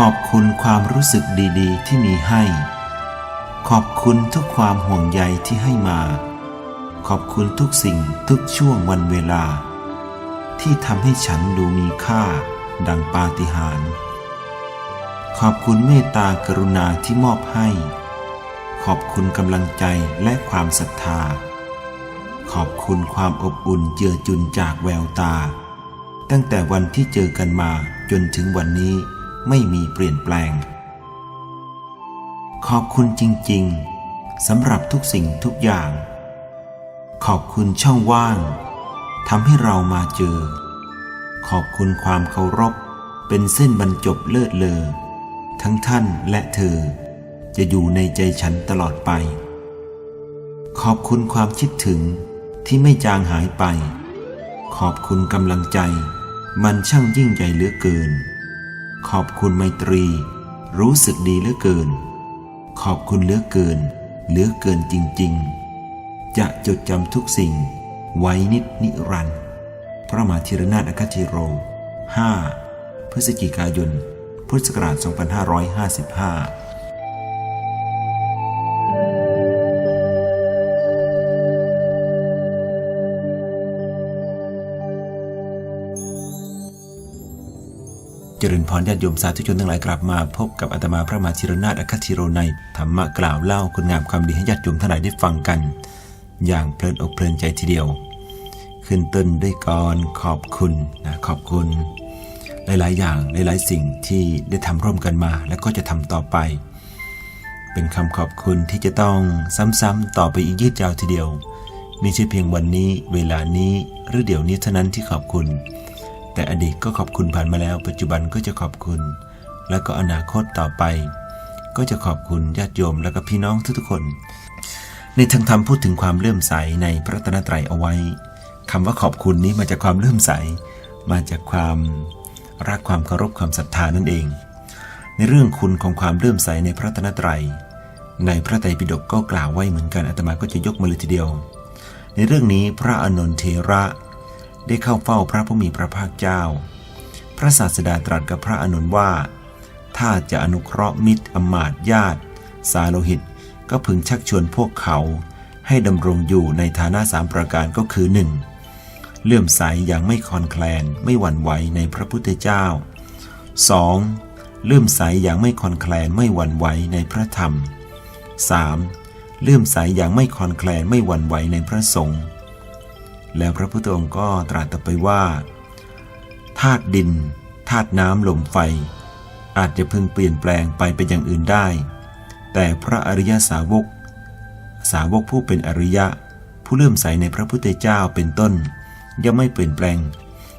ขอบคุณความรู้สึกดีๆ ที่มีให้ ขอบคุณทุกความห่วงใยที่ให้มา ขอบคุณทุกสิ่งทุกช่วงวันเวลา ที่ทำให้ฉันดูมีค่า ดังปาฏิหาริย์ขอบคุณเมตตากรุณาที่มอบให้ ขอบคุณกำลังใจและความศรัทธา ขอบคุณความอบอุ่นเจือจุนจากแววตา ตั้งแต่วันที่เจอกันมาจนถึงวันนี้ ไม่มีเปลี่ยนแปลง ขอบคุณจริง ๆสำหรับทุกสิ่งทุกอย่าง ขอบคุณช่องว่างทำให้เรามาเจอ ขอบคุณความเคารพเป็นเส้นบรรจบเลิศเลอ ทั้งท่านและเธอ จะอยู่ในใจฉันตลอดไป ขอบคุณความคิดถึงที่ไม่จางหายไป ขอบคุณกำลังใจ มันช่างยิ่งใหญ่เหลือเกิน ขอบคุณไมตรี รู้สึกดีเหลือเกิน ขอบคุณเหลือเกินเหลือเกินจริง ๆ จะจดจำทุกสิ่ง ไว้นิดนิรันดร์พระมหาธีรนาถอคติโร 5 พฤศจิกายน พุทธศักราช 2555 จริญพรญาติโยมสาธุชนทั้งหลายกลับมาพบกับอาตมาพระมหาธีรนาถอคติโรในธรรมะกล่าวเล่าคุณงามความดีให้ญาติโยมทั้งหลายได้ฟังกัน อย่างเพลินอกเพลินใจทีเดียว ขึ้นต้นด้วยกรขอบคุณนะขอบคุณ หลายๆ อย่างหลายๆ สิ่งที่ได้ทำร่วมกันมา และก็จะทำต่อไป เป็นคำขอบคุณที่จะต้องซ้ำๆต่อไปอีกยืดยาวทีเดียวไม่ใช่เพียงวันนี้ เวลานี้หรือเดี๋ยวนี้เท่านั้นที่ขอบคุณ แต่อดีตก็ขอบคุณผ่านมาแล้ว ปัจจุบันก็จะขอบคุณ แล้วก็อนาคตต่อไป ก็จะขอบคุณญาติโยมและก็พี่น้องทุกๆคน ในทางธรรมพูดถึงความเลื่อมใสในพระตนตรัยเอาไว้คำว่าขอบคุณนี้มาจากความเลื่อมใส มาจากความรักความเคารพความศรัทธานั่นเอง ในเรื่องคุณของความเลื่อมใสในพระตนตรัย ในพระไตรปิฎกก็กล่าวไว้เหมือนกันอาตมาก็จะยกมาเลยทีเดียว ในเรื่องนี้พระอนนทเทระ ได้เข้าเฝ้าพระผู้มีพระภาคเจ้า พระศาสดาตรัสกับพระอานนว่า ถ้าจะอนุเคราะห์มิตรอมาตย์ญาติ สาโลหิต ก็พึงชักชวนพวกเขา ให้ดำรงอยู่ในฐานะสามประการก็คือ 1. เลื่อมใสอย่างไม่คลอนแคลนไม่หวั่นไหวในพระพุทธเจ้า 2. เลื่อมใสอย่างไม่คลอนแคลนไม่หวั่นไหวในพระธรรม 3. เลื่อมใสอย่างไม่คลอนแคลนไม่หวั่นไหวในพระสงฆ์ แล้วพระพุทธองค์ก็ตรัสต่อไปว่าธาตุดินธาตุน้ำลมไฟ อาจจะพึงเปลี่ยนแปลงไปเป็นอย่างอื่นได้ แต่พระอริยสาวก สาวกผู้เป็นอริยะ ผู้เลื่อมใสในพระพุทธเจ้าเป็นต้น ย่อมไม่เปลี่ยนแปลง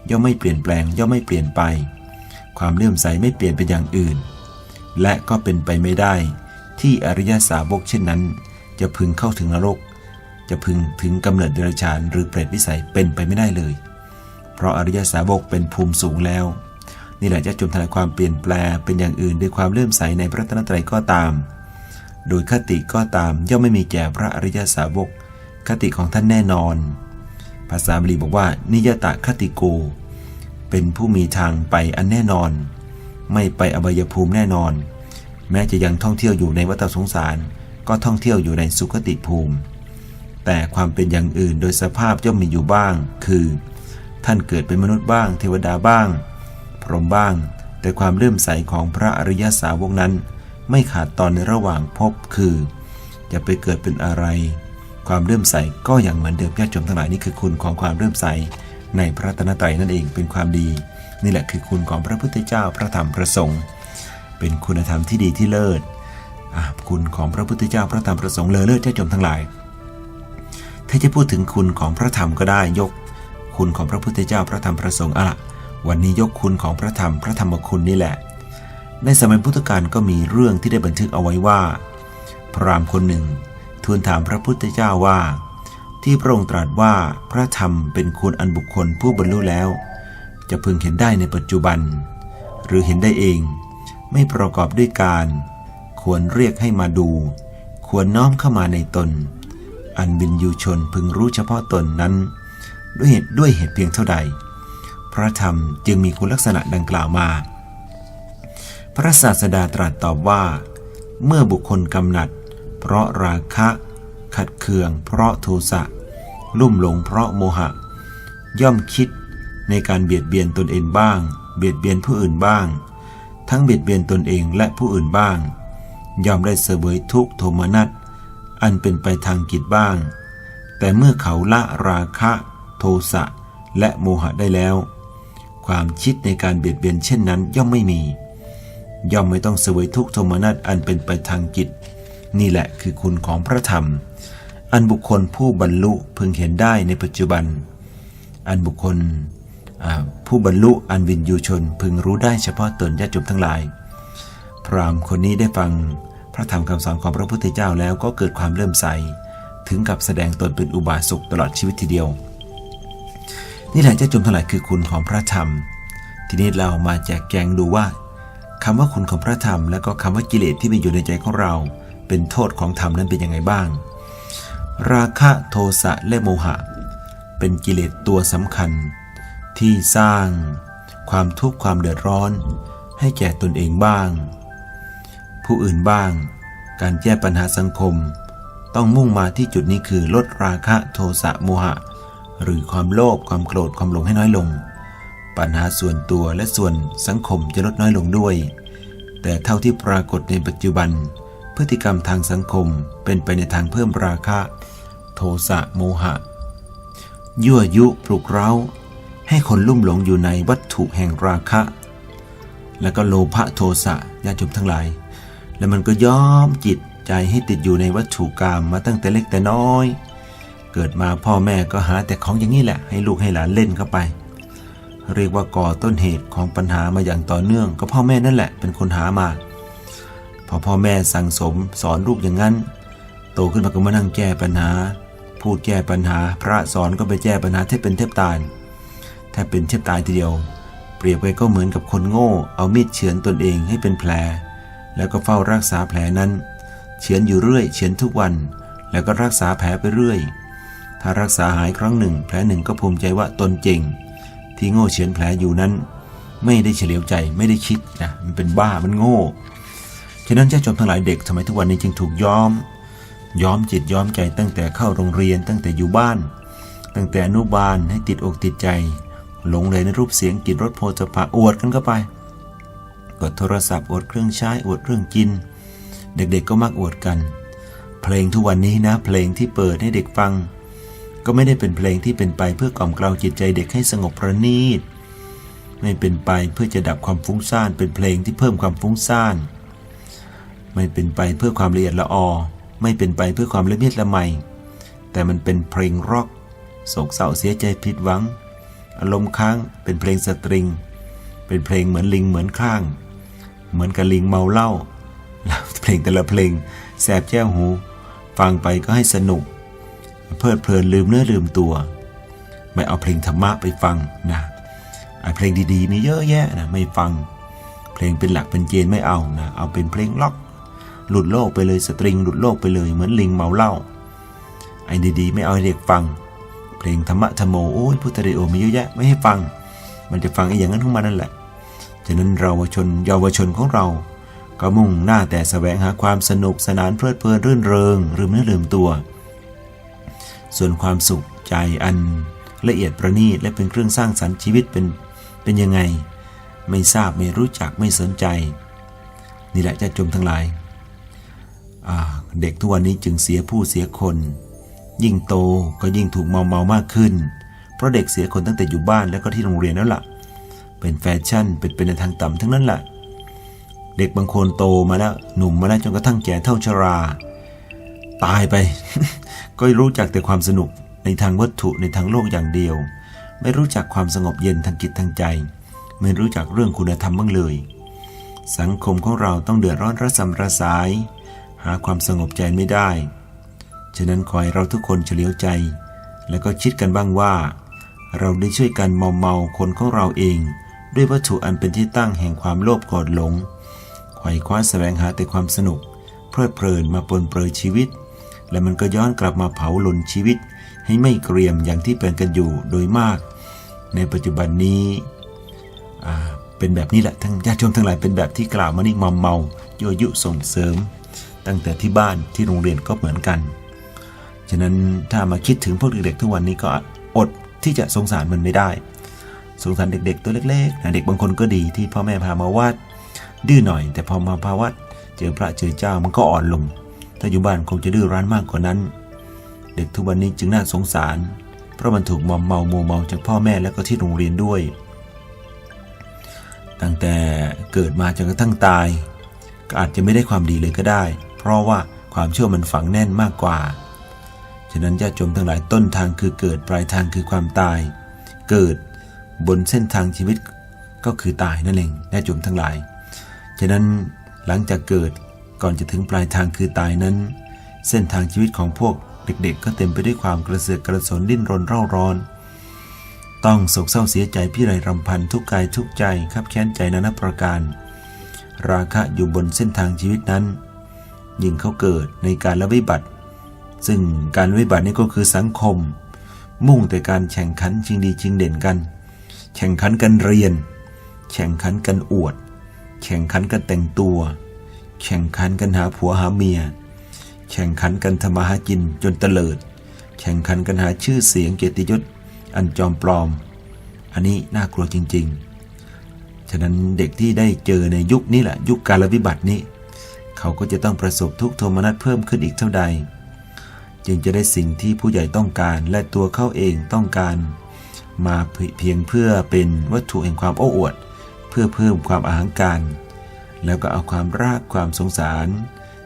ย่อมไม่เปลี่ยนแปลง ย่อมไม่เปลี่ยนไป ความเลื่อมใสไม่เปลี่ยนเป็นอย่างอื่น และก็เป็นไปไม่ได้ ที่อริยสาวกเช่นนั้น จะพึงเข้าถึงนรก จะพึงถึงกำเนิดเดรัจฉานหรือเปรตวิสัยเป็นไปไม่ได้เลย เพราะอริยสาวกเป็นภูมิสูงแล้ว นี่แหละจะจมทลายความเปลี่ยนแปลงเป็นอย่างอื่นด้วยความเลื่อมใสในพระรัตนตรัยก็ตาม โดยคติก็ตามย่อมไม่มีแก่พระอริยสาวก คติของท่านแน่นอน ภาษาบาลีบอกว่า นิยตะคติโก เป็นผู้มีทางไปอันแน่นอน ไม่ไปอบายภูมิแน่นอน แม้จะยังท่องเที่ยวอยู่ในวัฏสงสาร ก็ท่องเที่ยวอยู่ในสุคติภูมิ แต่ความเป็นอย่างอื่นโดยสภาพย่อมมีอยู่บ้าง คือ ท่านเกิดเป็นมนุษย์บ้าง เทวดาบ้าง พรหมบ้าง แต่ความเลื่อมใสของพระอริยสาวกนั้น ไม่ขาดตอนในระหว่างภพคือ จะไปเกิดเป็นอะไร ความเลื่อมใสก็อยังเหมือนเดิมญาติโยมทั้งหลายนี่คือคุณของความเลื่อมใส ในพระรัตนตรัยนั่นเองเป็นความดี นี่แหละคือคุณของพระพุทธเจ้าพระธรรมพระสงฆ์เป็นคุณธรรมที่ดีที่เลิศคุณของพระพุทธเจ้าพระธรรมพระสงฆ์เลอเลิศญาติโยมทั้งหลาย ถ้าจะพูดถึงคุณของพระธรรมก็ได้ยก คุณของพระพุทธเจ้าพระธรรมพระสงฆ์อะวันนี้ยกคุณของพระธรรมพระธรรมคุณนี่แหละ ในสมัยพุทธกาลก็มีเรื่องที่ได้บันทึกเอาไว้ว่า พระรามคนหนึ่ง ทูลถามพระพุทธเจ้าว่า ที่พระองค์ตรัสว่าพระธรรมเป็นคุณอันบุคคลผู้บรรลุแล้ว จะพึงเห็นได้ในปัจจุบัน หรือเห็นได้เอง ไม่ประกอบด้วยการ ควรเรียกให้มาดู ควรน้อมเข้ามาในตน อันบินยูชนพึงรู้เฉพาะตนนั้น ด้วยเหตุด้วยเหตุเพียงเท่าใด พระธรรมจึงมีคุณลักษณะดังกล่าวมา พระศาสดาตรัสตอบว่า เมื่อบุคคลกำหนัด เพราะราคะ ขัดเคือง เพราะโทสะลุ่มหลงเพราะโมหะ ย่อมคิดในการเบียดเบียนตนเองบ้าง เบียดเบียนผู้อื่นบ้าง ทั้งเบียดเบียนตนเองและผู้อื่นบ้าง ย่อมได้เสวยทุกโทมนัส อันเป็นไปทางกิจบ้าง แต่เมื่อเขาละราคะโทสะและโมหะได้แล้ว ความคิดในการเบียดเบียนเช่นนั้นย่อมไม่มี ย่อมไม่ต้องเสวยทุกขโทมนัสอันเป็นไปทางกิจ นี่แหละคือคุณของพระธรรม อันบุคคลผู้บรรลุพึงเห็นได้ในปัจจุบัน อันบุคคลผู้บรรลุอันวินยูชนพึงรู้ได้เฉพาะตนญาติโยมทั้งหลาย พรามคนนี้ได้ฟัง พระธรรมคำสอนของพระพุทธเจ้าแล้วก็เกิดความเลื่อมใส ถึงกับแสดงตนเป็นอุบาสกตลอดชีวิตทีเดียว นี่แหละญาติโยมทลายคือคุณของพระธรรม ทีนี้เรามาแจกแจงดูว่าคำว่าคุณของพระธรรม และก็คำว่ากิเลสที่มีอยู่ในใจของเรา เป็นโทษของธรรมนั้นเป็นยังไงบ้าง ราคะโทสะและโมหะ เป็นกิเลสตัวสำคัญ ที่สร้าง ความทุกข์ความเดือดร้อน ให้แก่ตนเองบ้าง ผู้อื่นบ้าง การแก้ปัญหาสังคม ต้องมุ่งมาที่จุดนี้คือลดราคะโทสะโมหะ หรือความโลภความโกรธความหลงให้น้อยลง ปัญหาส่วนตัวและส่วนสังคมจะลดน้อยลงด้วย แต่เท่าที่ปรากฏในปัจจุบัน พฤติกรรมทางสังคมเป็นไปในทางเพิ่มราคะ โทสะโมหะ ยั่วยุปลุกเร้า ให้คนลุ่มหลงอยู่ในวัตถุแห่งราคะแล้วก็โลภะโทสะญาติโยมทั้งหลาย แล้วมันก็ย้อมจิตใจให้ติดอยู่ในวัตถุกรรมมาตั้งแต่เล็กแต่น้อย เกิดมาพ่อแม่ก็หาแต่ของอย่างนี้แหละ ให้ลูกให้หลานเล่นเข้าไป เรียกว่าก่อต้นเหตุของปัญหามาอย่างต่อเนื่อง ก็พ่อแม่นั่นแหละเป็นคนหามา พอพ่อแม่สั่งสมสอนลูกอย่างนั้น โตขึ้นมาก็มานั่งแก้ปัญหา พูดแก้ปัญหา พระสอนก็ไปแก้ปัญหาแทบเป็นแทบตายแทบเป็นแทบตายทีเดียว เปรียบไว้ก็เหมือนกับคนโง่ เอามีดเฉือนตนเองให้เป็นแผล แล้วก็เฝ้ารักษาแผลนั้น เฉือนอยู่เรื่อยเฉือนทุกวัน แล้วก็รักษาแผลไปเรื่อย ถ้ารักษาหายครั้งหนึ่ง แผลหนึ่งก็ภูมิใจว่าตนเก่ง ที่โง่เฉือนแผลอยู่นั้น ไม่ได้เฉลียวใจไม่ได้คิดนะมันเป็นบ้ามันโง่ฉะนั้นเจ้าจอมทั้งหลายเด็กสมัยทุกวันนี้จึงถูกย้อม ย้อมจิตย้อมใจตั้งแต่เข้าโรงเรียนตั้งแต่อยู่บ้าน ตั้งแต่อนุบาลให้ติดอกติดใจ หลงเลยในรูปเสียงกลิ่นรสโพธภะอวดกันเข้าไป กดโทรศัพท์อวดเครื่องใช้อวดเครื่องกิน เด็กๆก็มักอวดกัน เพลงทุกวันนี้นะ เพลงที่เปิดให้เด็กฟัง ก็ไม่ได้เป็นเพลงที่เป็นไปเพื่อกล่อมกลาวจิตใจเด็กให้สงบประณีตไม่เป็นไปเพื่อจะดับความฟุ้งซ่านเป็นเพลงที่เพิ่มความฟุ้งซ่าน ไม่เป็นไปเพื่อความละเอียดละออ ไม่เป็นไปเพื่อความละเมียดละไมแต่มันเป็นเพลงร็อกโศกเศร้าเสียใจผิดหวัง อารมณ์ค้างเป็นเพลงสตริง เป็นเพลงเหมือนลิงเหมือนข้าง เหมือนกับลิงเมาเหล้าเพลงแต่ละเพลงแสบแจ้วหู ฟังไปก็ให้สนุก เพลิดเพลินลืมเนื้อลืมตัว ไม่เอาเพลงธรรมะไปฟังนะไอ้เพลงดีๆมีเยอะแยะนะไม่ฟัง เพลงเป็นหลักเป็นเกณฑ์ไม่เอานะเอาเป็นเพลงล็อก หลุดโลกไปเลยสตริงหลุดโลกไปเลยเหมือนลิงเมาเหล้าไอ้ดีๆไม่เอาเด็กฟัง เพลงธรรมะธรรมโมโอ้ยพุทธเดโอมีเยอะแยะไม่ให้ฟัง มันจะฟังไอ้อย่างนั้นของมันนั่นแหละ ฉะนั้นเราวชนเยาวชนของเรา ก็มุ่งหน้าแต่แสวงหาความสนุกสนานเพลิดเพลินรื่นเริงลืมเนื้อลืมตัว ส่วนความสุขใจอันละเอียดประณีตและเป็นเครื่องสร้างสรรค์ชีวิตเป็นเป็นยังไง ไม่ทราบไม่รู้จักไม่สนใจ นี่แหละจะจมทั้งหลายาเด็กทุกวันนี้จึงเสียผู้เสียคน ยิ่งโตก็ยิ่งถูกเมาเมามากขึ้น เพราะเด็กเสียคนตั้งแต่อยู่บ้านแล้วก็ที่โรงเรียนแล้วล่ะ เป็นแฟชั่น เป็นเป็นในทางต่ำทั้งนั้นแหละเด็กบางคนโตมาแล้วหนุ่มมาแล้วจนกระทั่งแก่เท่าชรา ตายไป ก็รู้จักแต่ความสนุกในทางวัตถุในทางโลกอย่างเดียว ไม่รู้จักความสงบเย็นทางจิตทางใจ ไม่รู้จักเรื่องคุณธรรมบ้างเลย สังคมของเราต้องเดือดร้อนระสำระสาย หาความสงบใจไม่ได้ ฉะนั้นขอให้เราทุกคนเฉลียวใจ แล้วก็คิดกันบ้างว่า เราได้ช่วยกันเมาเมาคนของเราเอง ด้วยวัตถุอันเป็นที่ตั้งแห่งความโลภโกรธหลงไขว่คว้าแสวงหาแต่ความสนุก เพลิดเพลินมาปนเปื้อชีวิต และมันก็ย้อนกลับมาเผาหลนชีวิต ให้ไม่เกรียมอย่างที่เป็นกันอยู่โดยมาก ในปัจจุบันนี้เป็นแบบนี้แหละทั้งญาติโยมทั้งหลายเป็นแบบที่กล่าวมานี่มอมเมายั่วยุส่งเสริม ตั้งแต่ที่บ้านที่โรงเรียนก็เหมือนกันฉะนั้นถ้ามาคิดถึงพวกเด็กๆทุกวันนี้ก็อดที่จะสงสารมันไม่ได้ สงสารเด็ก ๆ ตัวเล็กๆนะเด็กบางคนก็ดีที่พ่อแม่พามาวัดดื้อหน่อย แต่พอมาพาวัดเจอพระเจอเจ้ามันก็อ่อนลง ถ้าอยู่บ้านคงจะดื้อรั้นมากกว่านั้น เด็กทุกวันนี้จึงน่าสงสาร เพราะมันถูกมอมเมาโมเมาจากพ่อแม่และก็ที่โรงเรียนด้วย ตั้งแต่เกิดมาจนกระทั่งตาย ก็อาจจะไม่ได้ความดีเลยก็ได้ เพราะว่าความเชื่อมันฝังแน่นมากกว่า ฉะนั้นญาติโยมทั้งหลายต้นทางคือเกิดปลายทางคือความตาย เกิด บนเส้นทางชีวิตก็คือตายนั่นเองญาติโยมทั้งหลาย ฉะนั้นหลังจากเกิดก่อนจะถึงปลายทางคือตายนั้น เส้นทางชีวิตของพวกเด็กๆ ก็เต็มไปด้วยความกระเสือกกระสนดิ้นรนเร่าร้อน ต้องโศกเศร้าเสียใจพี่ไรรำพันทุกกายทุกใจขับแค้นใจนานาประการ ราคะอยู่บนเส้นทางชีวิตนั้น ยิ่งเขาเกิดในการละวิบัติ ซึ่งการละวิบัตินี่ก็คือสังคม มุ่งแต่การแข่งขันชิงดีชิงเด่นกัน แข่งขันกันเรียน แข่งขันกันอวด แข่งขันกันแต่งตัว แข่งขันกันหาผัวหาเมีย แข่งขันกันทำมาหากินจนเตลิด แข่งขันกันหาชื่อเสียงเกียรติยศอันจอมปลอม อันนี้น่ากลัวจริง ๆ ฉะนั้นเด็กที่ได้เจอในยุคนี้แหละยุคการวิบัตินี้ เขาก็จะต้องประสบทุกโทมนัสเพิ่มขึ้นอีกเท่าใด จึงจะได้สิ่งที่ผู้ใหญ่ต้องการและตัวเขาเองต้องการ มาเพียงเพื่อเป็นวัตถุแห่งความโอ้อวด เพื่อเพิ่มความอาหังการ แล้วก็เอาความรักความสงสาร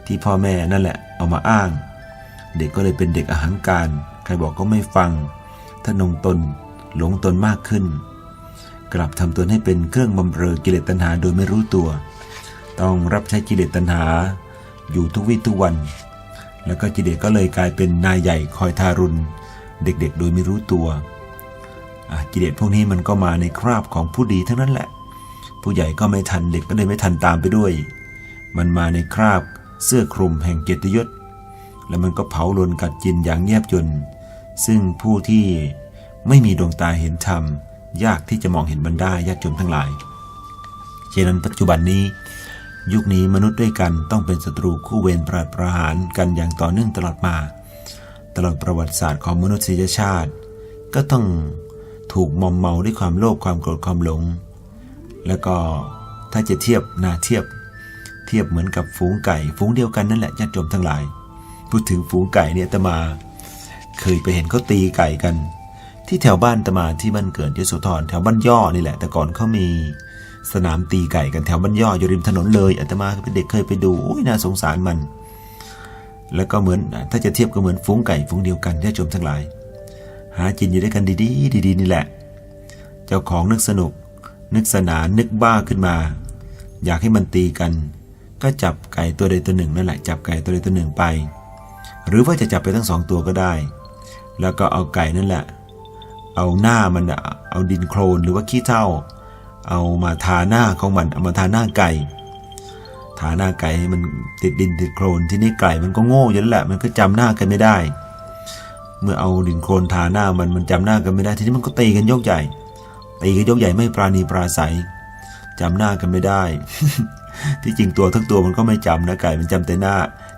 ที่พ่อแม่นั่นแหละเอามาอ้าง เด็กก็เลยเป็นเด็กอาหังการ ใครบอกก็ไม่ฟังทนงตนหลงตนมากขึ้น กลับทำตนให้เป็นเครื่องบำเรอกิเลสตัณหาโดยไม่รู้ตัว ต้องรับใช้กิเลสตัณหา อยู่ทุกวี่ทุกวัน แล้วก็กิเลสก็เลยกลายเป็นนายใหญ่คอยทารุณ เด็กๆ โดยไม่รู้ตัว กิเลสพวกนี้มันก็มาในคราบของผู้ดีทั้งนั้นแหละ ผู้ใหญ่ก็ไม่ทันเด็กก็เลยไม่ทันตามไปด้วย มันมาในคราบเสื้อคลุมแห่งเกียรติยศ แล้วมันก็เผาลนกัดกินอย่างเงียบจนซึ่งผู้ที่ไม่มีดวงตาเห็นธรรม ยากที่จะมองเห็นมันได้ญาติโยมทั้งหลายเฉะนั้นปัจจุบันนี้ ยุคนี้มนุษย์ด้วยกันต้องเป็นศัตรูคู่เวรปราดประหารกันอย่างต่อเนื่องตลอดมา ตลอดประวัติศาสตร์ของมนุษยชาติ ก็ต้อง ถูกมอมเมาด้วยความโลภความโกรธความหลง แล้วก็ถ้าจะเทียบนาเทียบ เทียบเหมือนกับฝูงไก่ ฝูงเดียวกันนั่นแหละญาติโยมทั้งหลาย พูดถึงฝูงไก่เนี่ยตมา เคยไปเห็นเขาตีไก่กัน ที่แถวบ้านตมาที่บ้านเกิดยโสธรแถวบ้านย่อนี่แหละ แต่ก่อนเขามีสนามตีไก่กันแถวบ้านย่ออยู่ริมถนนเลยอาตมาเป็นเด็กเคยไปดูโอ้ยน่าสงสารมัน แล้วก็เหมือนถ้าจะเทียบก็เหมือนฝูงไก่ฝูงเดียวกันญาติโยมทั้งหลาย หากินอยู่ด้วยกันดีๆ ดีๆ นี่แหละ เจ้าของนึกสนุก นึกสนานนึกบ้าขึ้นมา อยากให้มันตีกัน ก็จับไก่ตัวใดตัวหนึ่งนั่นแหละจับไก่ตัวใดตัวหนึ่งไป หรือว่าจะจับไปทั้งสองตัวก็ได้ แล้วก็เอาไก่นั่นแหละ เอาหน้ามันเอาดินโคลนหรือว่าขี้เถ้าเอามาทาหน้าของมันเอามาทาหน้าไก่ทาหน้าไก่ให้มันติดดินติดโคลนที่นี่ไก่มันก็โง่อยู่แล้วแหละ มันก็จำหน้ากันไม่ได้ เมื่อเอาดินโคลนทาหน้ามันมันจำหน้ากันไม่ได้ทีนี้มันก็ตีกันยกใหญ่ตีกันยกใหญ่ไม่ปราณีปราศัยจำหน้ากันไม่ได้ ที่จริงตัวทั้งตัวมันก็ไม่จำนะไก่มันจำแต่หน้า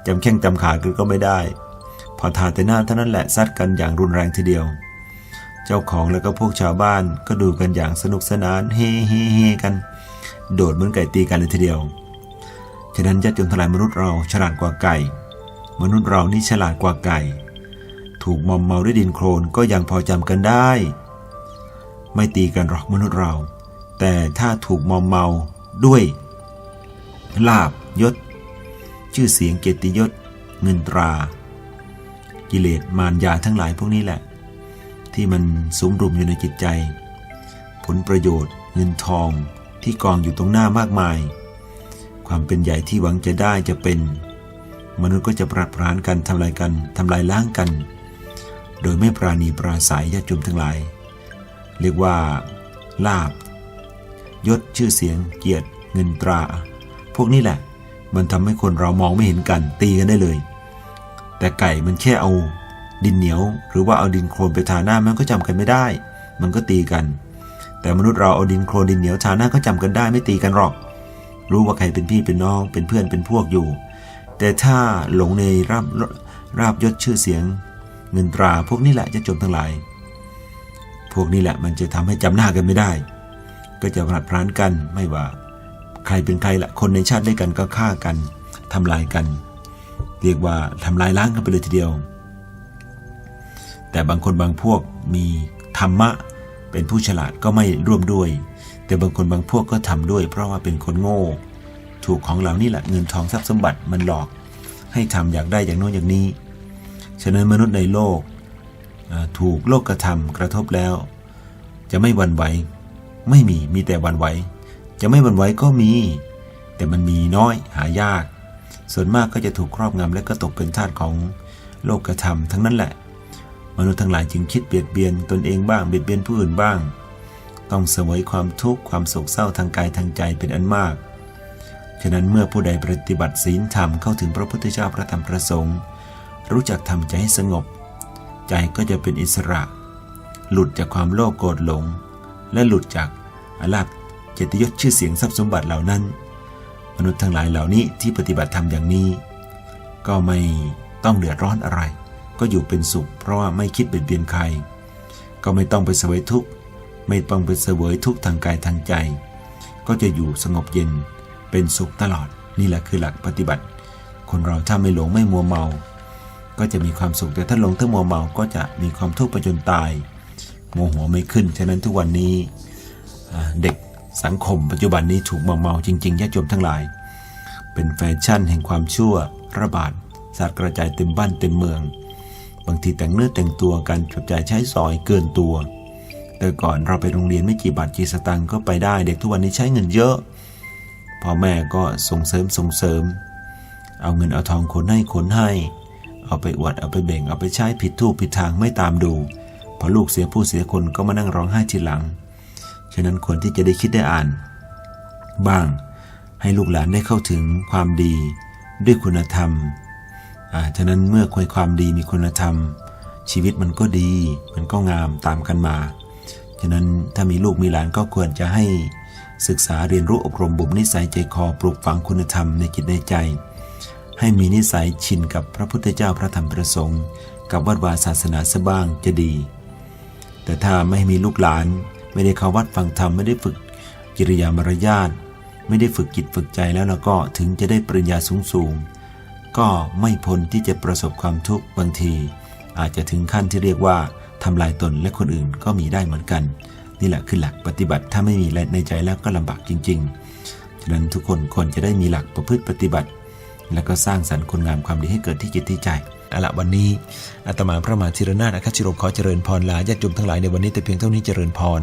จำแข้งจำขาก็ไม่ได้ พอทาแต่หน้าเท่านั้นแหละซัดกันอย่างรุนแรงทีเดียว เจ้าของแล้วก็พวกชาวบ้านก็ดูกันอย่างสนุกสนานเฮ่เฮ่เฮกัน โดดเหมือนไก่ตีกันเลยทีเดียวฉะนั้นญาติโยมทลายมนุษย์เราฉลาดกว่าไก่ มนุษย์เรานี่ฉลาดกว่าไก่ ถูกมอมเมาด้วยดินโคลนก็ยังพอจำกันได้ ไม่ตีกันหรอกมนุษย์เรา แต่ถ้าถูกมอมเมาด้วย ลาบยศ ชื่อเสียงเกียรติยศ เงินตรา กิเลสมารยาทั้งหลายพวกนี้แหละ ที่มันสุมรุมอยู่ในจิตใจ ผลประโยชน์เงินทองที่กองอยู่ตรงหน้ามากมาย ความเป็นใหญ่ที่หวังจะได้จะเป็น มนุษย์ก็จะปรัดปรานกันทำลายกันทำลายล้างกัน โดยไม่ปราณีปราศัยญาติโยมทั้งหลาย เรียกว่า ลาบ ยศชื่อเสียง เกียรติ เงินตรา พวกนี้แหละ มันทำให้คนเรามองไม่เห็นกันตีกันได้เลย แต่ไก่มันแค่เอาดินเหนียว หรือว่าเอาดินโคลนไปทาหน้ามันก็จำกันไม่ได้ มันก็ตีกัน แต่มนุษย์เราเอาดินโครนดินเหนียวทาหน้าก็จำกันได้ไม่ตีกันหรอก รู้ว่าใครเป็นพี่เป็นน้องเป็นเพื่อนเป็นพวกอยู่ แต่ถ้าหลงในราบราบยศชื่อเสียง เงินตราพวกนี้แหละจะจมทั้งหลาย พวกนี้แหละมันจะทำให้จำหน้ากันไม่ได้ ก็จะผลัดพรานกันไม่ว่า ใครเป็นใครละคนในชาติด้วยกันก็ฆ่ากันทำลายกัน เรียกว่าทำลายล้างกันไปเลยทีเดียว แต่บางคนบางพวกมีธรรมะเป็นผู้ฉลาดก็ไม่ร่วมด้วย แต่บางคนบางพวกก็ทำด้วย เพราะว่าเป็นคนโง่ ถูกของเหล่านี้แหละเงินทองทรัพย์สมบัติมันหลอก ให้ทำอยากได้อย่างโน้นอย่างนี้ ฉะนั้นมนุษย์ในโลกถูกโลกกระทำกระทบแล้ว จะไม่วันไหว ไม่มีมีแต่วันไหว จะไม่วันไหวก็มี แต่มันมีน้อยหายาก ส่วนมากก็จะถูกครอบงำและก็ตกเป็นทาสของโลกกระทำทั้งนั้นแหละ มนุษย์ทั้งหลายจึงคิดเบียดเบียนตนเองบ้างเบียดเบียนผู้อื่นบ้าง ต้องเสวยความทุกข์ความโศกเศร้าทางกายทางใจเป็นอันมาก ฉะนั้นเมื่อผู้ใดปฏิบัติศีลธรรมเข้าถึงพระพุทธเจ้าพระธรรมพระสงฆ์ รู้จักทำใจให้สงบ ใจก็จะเป็นอิสระ หลุดจากความโลภโกรธหลง และหลุดจากอลาภเจตยศชื่อเสียงทรัพย์สมบัติเหล่านั้น มนุษย์ทั้งหลายเหล่านี้ที่ปฏิบัติธรรมอย่างนี้ ก็ไม่ต้องเดือดร้อนอะไร ก็อยู่เป็นสุข เพราะว่าไม่คิดเบียดเบียนใคร ก็ไม่ต้องไปเสวยทุกข์ไม่ต้องไปเสวยทุกข์ทางกายทางใจ ก็จะอยู่สงบเย็นเป็นสุขตลอดนี่แหละคือหลักปฏิบัติ คนเราถ้าไม่หลงไม่มัวเมา ก็จะมีความสุขแต่ถ้าลงถ้ามัวเมาก็จะมีความทุกข์ไปจนตายโมโหไม่ขึ้น ฉะนั้นทุกวันนี้เด็กสังคมปัจจุบันนี้ถูกเมาเมาจริงๆญาติโยมทั้งหลาย เป็นแฟชั่นแห่งความชั่วระบาดสาดกระจายเต็มบ้านเต็มเมือง บางทีแต่งเนื้อแต่งตัวกันจับจ่ายใช้สอยเกินตัว แต่ก่อนเราไปโรงเรียนไม่กี่บาทกี่สตางค์ก็ไปได้ เด็กทุกวันนี้ใช้เงินเยอะพ่อแม่ก็ส่งเสริมส่งเสริม เอาเงินเอาทองคนให้คนให้ เอาไปอวดเอาไปเบ่งเอาไปใช้ผิดทูปผิดทางไม่ตามดูพอลูกเสียผู้เสียคนก็มานั่งร้องไห้ทีหลัง ฉะนั้นควรที่จะได้คิดได้อ่าน บ้างให้ลูกหลานได้เข้าถึงความดีด้วยคุณธรรมอ่าฉะนั้นเมื่อคุยความดีมีคุณธรรม ชีวิตมันก็ดีมันก็งามตามกันมา ฉะนั้นถ้ามีลูกมีหลานก็ควรจะให้ศึกษาเรียนรู้อบรมบ่มนิสัยใจคอปลูกฝังคุณธรรมในจิตในใจ ให้มีนิสัยชินกับพระพุทธเจ้าพระธรรมพระสงฆ์กับวัดวาศาสนาสบ้างจะดี แต่ถ้าไม่มีลูกหลาน ไม่ได้เข้าวัดฟังธรรมไม่ได้ฝึกกิริยามารยาทไม่ได้ฝึกจิตฝึกใจแล้วแล้วก็ถึงจะได้ปริญญาสูงสูงก็ไม่พ้นที่จะประสบความทุกข์บางที อาจจะถึงขั้นที่เรียกว่าทำลายตนและคนอื่นก็มีได้เหมือนกัน นี่แหละคือหลักปฏิบัติถ้าไม่มีในใจแล้วก็ลำบากจริง ๆ ฉะนั้นทุกคนควรจะได้มีหลักประพฤติปฏิบัติ แล้วก็สร้างสรรค์คุณงามความดีให้เกิดที่จิตที่ใจเอาละวันนี้อาตมาพระมหาธีรนาถอคัชิโรขอเจริญพรลาญาติโยมทั้งหลายในวันนี้แต่เพียงเท่านี้เจริญพร